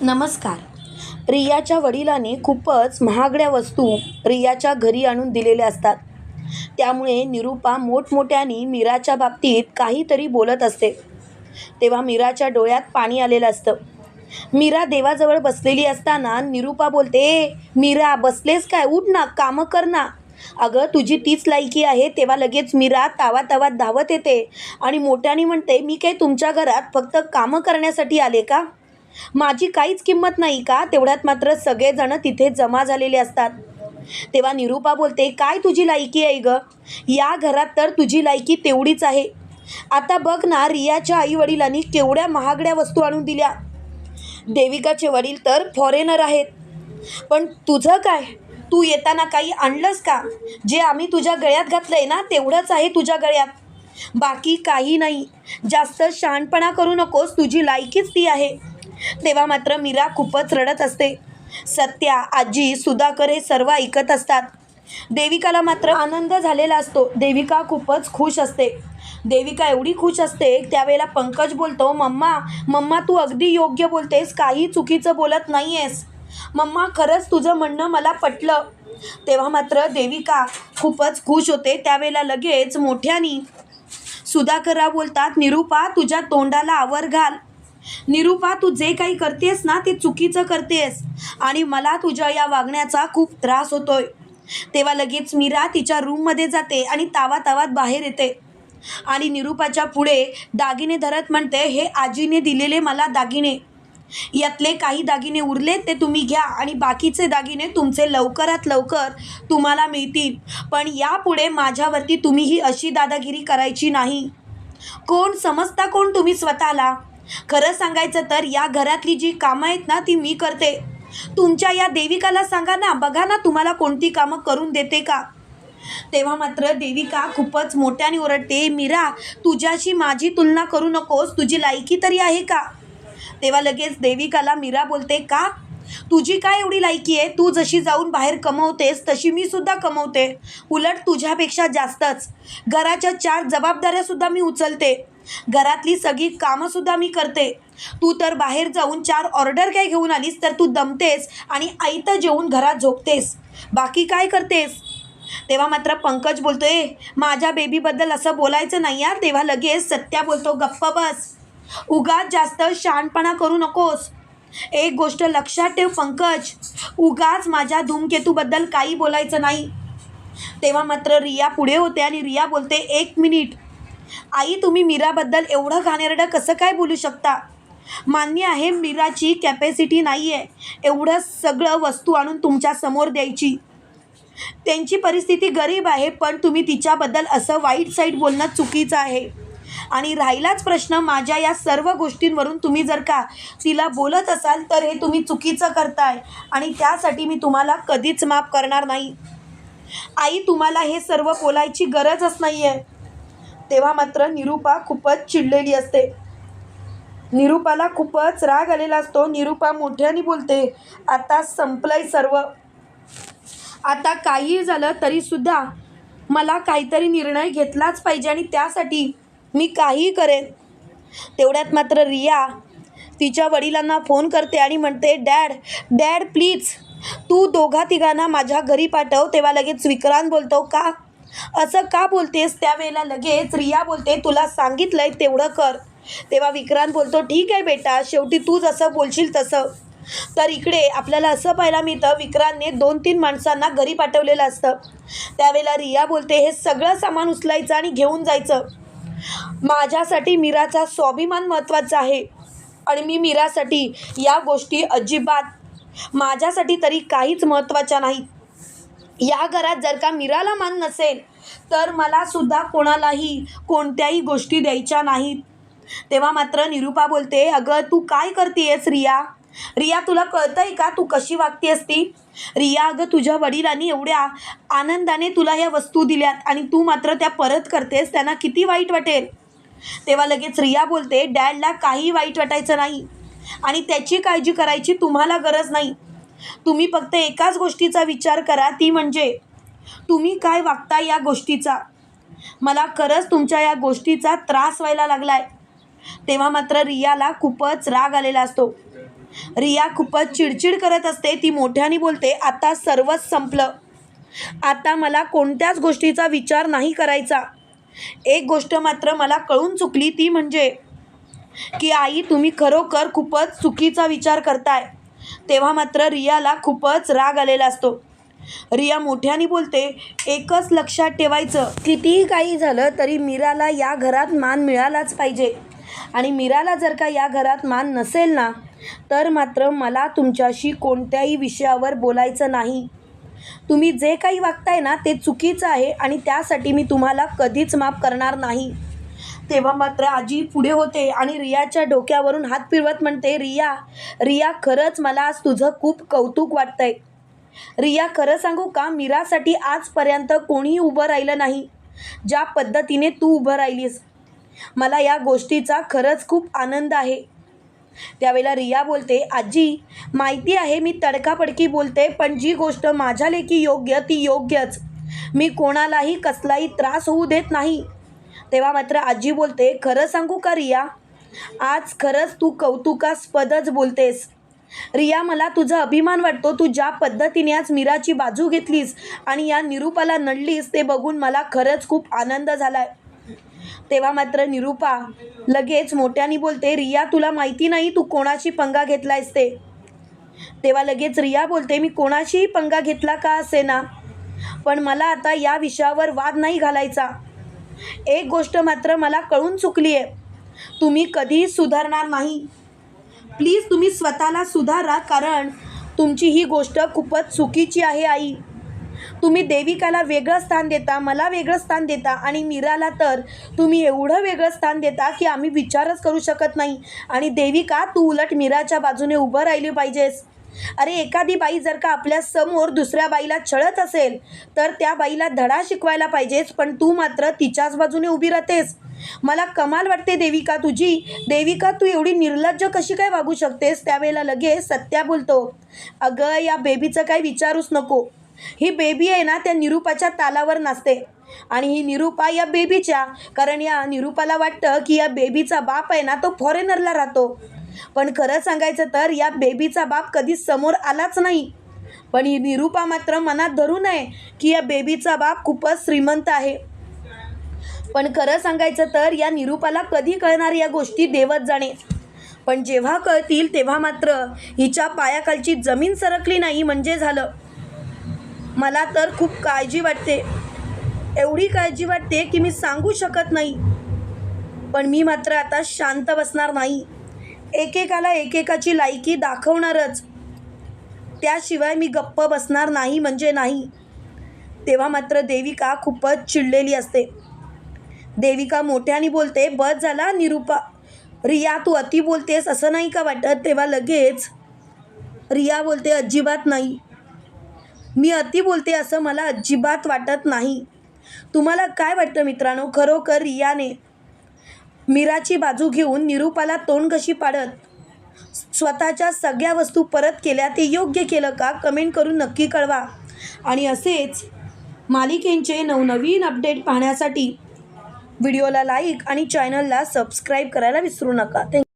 नमस्कार. रियाच्या वडिलांनी खूपच महागड्या वस्तू रियाच्या घरी आणून दिलेल्या असतात. त्यामुळे निरूपा मोठमोठ्याने मीराच्या बाबतीत काहीतरी बोलत असते. तेव्हा मीराच्या डोळ्यात पाणी आलेलं असतं. मीरा देवाजवळ बसलेली असताना निरूपा बोलते "ए, मीरा बसलेस काय? उठ ना कामं कर ना. अगं तुझी तीच लायकी आहे तेव्हा लगेच मीरा तावा तावात धावत येते आणि मोठ्याने म्हणते मी काय तुमच्या घरात फक्त कामं करण्यासाठी आले का? माझी काहीच किंमत नाही का? तेवढ्यात मात्र सगळेजण तिथे जमा झालेले असतात. तेव्हा निरूपा बोलते काय तुझी लायकी आहे ग? या घरात तर तुझी लायकी तेवढीच आहे. आता बघ ना रियाच्या आईवडिलांनी केवढ्या महागड्या वस्तू आणून दिल्या. देविकाचे वडील तर फॉरेनर आहेत. पण तुझं काय? तू येताना काही आणलंस का? जे आम्ही तुझ्या गळ्यात घातलंय ना तेवढंच आहे तुझ्या गळ्यात. बाकी काही नाही. जास्त शहाणपणा करू नकोस तुझी लायकीच ती आहे. तेव्हा मात्र मीरा खूपच रडत असते. सत्या आजी सुधाकर हे सर्व ऐकत असतात. देविकाला मात्र आनंद झालेला असतो. देविका खूपच खुश असते. देविका एवढी खुश असते त्यावेळेला पंकज बोलतो मम्मा मम्मा तू अगदी योग्य बोलतेस काही चुकीचं बोलत नाही आहेस मम्मा खरंच तुझं म्हणणं मला पटलं. तेव्हा मात्र देविका खूपच खुश होते. त्यावेळेला लगेच मोठ्यानी सुधाकरराव बोलतात निरूपा तुझ्या तोंडाला आवर घाल. निरूपा तू जे काही करतेस ना ते चुकीचं करतेस. आणि मला तुझ्या या वागण्याचा खूप त्रास होतोय. तेव्हा लगेच मीरा तिच्या रूममध्ये जाते आणि तावा तावात बाहेर येते. आणि निरूपाच्या पुढे दागिने धरत म्हणते हे आजीने दिलेले मला दागिने. यातले काही दागिने उरले ते तुम्ही घ्या आणि बाकीचे दागिने तुमचे लवकरात लवकर तुम्हाला मिळतील. पण यापुढे माझ्यावरती तुम्ही ही अशी दादागिरी करायची नाही. कोण समजता कोण तुम्ही स्वतःला? खरं सांगायचं तर या घरातली जी कामं आहेत ना ती मी करते. तुमच्या या देविकाला सांगा ना बघा ना तुम्हाला कोणती कामं करून देते का? तेव्हा मात्र देविका खूपच मोठ्याने ओरडते मीरा तुझ्याशी माझी तुलना करू नकोस तुझी लायकी तरी आहे का? तेव्हा लगेच देविकाला मीरा बोलते का? तुझी काय एवढी लायकी आहे? तू जशी जाऊन बाहेर कमवतेस तशी मी सुद्धा कमवते. उलट तुझ्यापेक्षा जास्तच. घराच्या चार जबाबदाऱ्यासुद्धा मी उचलते. घरातली सगळी कामंसुद्धा मी करते. तू तर बाहेर जाऊन चार ऑर्डर काय घेऊन आलीस तर तू दमतेस आणि आईतं जेवून घरात झोपतेस. बाकी काय करतेस? तेव्हा मात्र पंकज बोलतोय माझ्या बेबीबद्दल असं बोलायचं नाही यार तेव्हा लगेच सत्या बोलतो गप्प बस. उगाच जास्त शहाणपणा करू नकोस. एक गोष्ट लक्षात ठेव पंकज उगाच माझ्या धूमकेतूबद्दल काही बोलायचं नाही. तेव्हा मात्र रिया पुढे होते आणि रिया बोलते एक मिनिट आई तुम्ही मीराबद्दल एवढं घाणेरडं कसं काय बोलू शकता? मान्य आहे मीराची कॅपॅसिटी नाही आहे एवढं सगळं वस्तू आणून तुमच्यासमोर द्यायची. त्यांची परिस्थिती गरीब आहे पण तुम्ही तिच्याबद्दल असं वाईट साईड बोलणं चुकीचं आहे. आणि राहिलाच प्रश्न माझ्या या सर्व गोष्टींवरून तुम्ही जर का तिला बोलत असाल तर हे तुम्ही चुकीचं करताय आणि त्यासाठी मी तुम्हाला कधीच माफ करणार नाही. आई तुम्हाला हे सर्व बोलायची गरजच नाही आहे तेव्हा मात्र निरूपा खूपच चिडलेली असते. निरूपाला खूपच राग आलेला असतो. निरूपा मोठ्याने बोलते आता संपलंय सर्व. आता काही झालं तरीसुद्धा मला काहीतरी निर्णय घेतलाच पाहिजे आणि त्यासाठी मी काहीही करेन. तेवढ्यात मात्र रिया तिच्या वडिलांना फोन करते आणि म्हणते डॅड डॅड प्लीज तू दोघा तिघांना माझ्या घरी पाठव. तेव्हा लगेच विक्रांत बोलतो का असं का बोलतेस? त्यावेळेला लगेच रिया बोलते तुला सांगितलंय तेवढं कर. तेव्हा विक्रांत बोलतो ठीक आहे बेटा शेवटी तू जसं बोलशील तसं. तर इकडे आपल्याला असं पाहायला मिळतं विक्रांतने दोन तीन माणसांना घरी पाठवलेलं असतं. त्यावेळेला रिया बोलते हे सगळं सामान उचलायचं आणि घेऊन जायचं. माझ्यासाठी मीराचा स्वाभिमान महत्त्वाचा आहे आणि मी मीरासाठी या गोष्टी अजिबात माझ्यासाठी तरी काहीच महत्त्वाच्या नाहीत. या घरात जर का मीराला मान नसेल तर मला सुद्धा कोणालाही कोणत्याही गोष्टी द्यायच्या नाहीत. तेव्हा मात्र निरूपा बोलते अगं तू काय करतेयस रिया? रिया तुला कळतंय का? तू कशी वागते असती रिया अगं तुझ्या वडिलांनी एवढ्या आनंदाने तुला ह्या वस्तू दिल्यात आणि तू मात्र त्या परत करतेस त्यांना किती वाईट वाटेल? तेव्हा लगेच रिया बोलते डॅडला काही वाईट वाटायचं नाही आणि त्याची काळजी करायची तुम्हाला गरज नाही. तुम्ही फक्त एकाच गोष्टीचा विचार करा ती म्हणजे तुम्ही काय वागता या गोष्टीचा? मला खरंच तुमच्या या गोष्टीचा त्रास व्हायला लागला आहे तेव्हा मात्र रियाला खूपच राग आलेला असतो. रिया खूपच चिडचिड करत असते ती मोठ्याने बोलते आता सर्वच संपलं. आता मला कोणत्याच गोष्टीचा विचार नाही करायचा. एक गोष्ट मात्र मला कळून चुकली ती म्हणजे की आई तुम्ही खरोखर खूपच चुकीचा विचार करताय. तेव्हा मात्र रियाला खूपच राग आलेला असतो. रिया मोठ्याने बोलते एकच लक्षात ठेवायचं. कितीही काही झालं तरी मीराला या घरात मान मिळालाच पाहिजे. आणि मीराला जर का या घरात मान नसेल ना तर मात्र मला तुमच्याशी कोणत्याही विषयावर बोलायचं नाही. तुम्ही जे काही वागताय ना ते चुकीचं आहे आणि त्यासाठी मी तुम्हाला कधीच माफ करणार नाही. तेव्हा मात्र आजी पुढे होते आणि रियाच्या डोक्यावरून हात फिरवत म्हणते रिया रिया खरंच मला आज तुझं खूप कौतुक वाटतंय. रिया खरं सांगू का? मीरासाठी आजपर्यंत कोणीही उभं राहिलं नाही. ज्या पद्धतीने तू उभं राहिलीस मला या गोष्टीचा खरंच खूप आनंद आहे. त्यावेळेला रिया बोलते आजी माहिती आहे मी तडकापडकी बोलते पण जी गोष्ट माझ्या लेखी योग्य ती योग्यच. मी कोणालाही कसलाही त्रास होऊ देत नाही. तेव्हा मात्र आजी बोलते खरं सांगू का रिया? आज खरंच तू कौतुकास्पदच बोलतेस. रिया मला तुझा अभिमान वाटतो. तू ज्या पद्धतीने आज मीराची बाजू घेतलीस आणि या निरूपाला नडलीस ते बघून मला खरंच खूप आनंद झालाय. तेव्हा मात्र निरूपा लगेच मोठ्याने बोलते रिया तुला माहिती नाही तू कोणाशी पंगा घेतलायस ते? तेव्हा लगेच रिया बोलते मी कोणाशीही पंगा घेतला का असे ना? पण मला आता या विषयावर वाद नाही घालायचा. एक गोष्ट मात्र मला कळून चुकली आहे तुम्ही कधीही सुधारणार नाही. प्लीज तुम्ही स्वतःला सुधारा कारण तुमची ही गोष्ट खूपच चुकीची आहे आई. तुम्ही देविकाला वेगळं स्थान देता मला वेगळं स्थान देता आणि मीराला तर तुम्ही एवढं वेगळं स्थान देता की आम्ही विचारच करू शकत नाही. आणि देविका तू उलट मीराच्या बाजूने उभं राहिली पाहिजेस. अरे एखादी बाई जर का आपल्यासमोर दुसऱ्या बाईला छळत असेल तर त्या बाईला धडा शिकवायला पाहिजेस पण तू मात्र तिच्याच बाजूने उभी राहतेस. मला कमाल वाटते देविका तुझी. देविका तू एवढी निर्लज्ज कशी काय वागू शकतेस? त्यावेळेला लगेच सत्या बोलतो अगं या बेबीचं काही विचारूच नको. ही बेबी आहे ना त्या निरूपाच्या तालावर नाचते. आणि ही निरूपा या बेबीच्या कारण या निरूपाला वाटतं की या बेबीचा बाप आहे ना तो फॉरेनरला राहतो. पण खरं सांगायचं तर या बेबीचा बाप कधीच समोर आलाच नाही. पण ही निरूपा मात्र मनात धरू नये की या बेबीचा बाप खूपच श्रीमंत आहे. पण खरं सांगायचं तर या निरूपाला कधी कळणार या गोष्टी देवत जाणे. पण जेव्हा कळतील तेव्हा मात्र हिच्या पायाखालची जमीन सरकली नाही म्हणजे झालं. मला तर खूप काळजी वाटते. एवढी काळजी वाटते की मी सांगू शकत नाही. पण मी मात्र आता शांत बसणार नाही. एकेकाला एकेकाची लायकी दाखवणारच. त्याशिवाय मी गप्प बसणार नाही म्हणजे नाही. तेव्हा मात्र देविका खूपच चिडलेली असते. देविका मोठ्याने बोलते बस झाला निरूपा. रिया तू अति बोलतेस असं नाही का वाटत? तेव्हा लगेच रिया बोलते अजिबात नाही. मी अति बोलते असं मला अजिबात वाटत नाही. तुम्हाला काय वाटतं मित्रांनो? खरोखर रियाने मीराची बाजू घेऊन निरूपाला तोंड कशी पाडत? स्वतःच्या सगळ्या वस्तू परत केल्या ते योग्य केलं का? कमेंट करून नक्की कळवा. आणि असेच मालिकेंचे नवनवीन अपडेट पाहण्यासाठी व्हिडिओला लाईक आणि चॅनलला सबस्क्राईब करायला विसरू नका. थँक्यू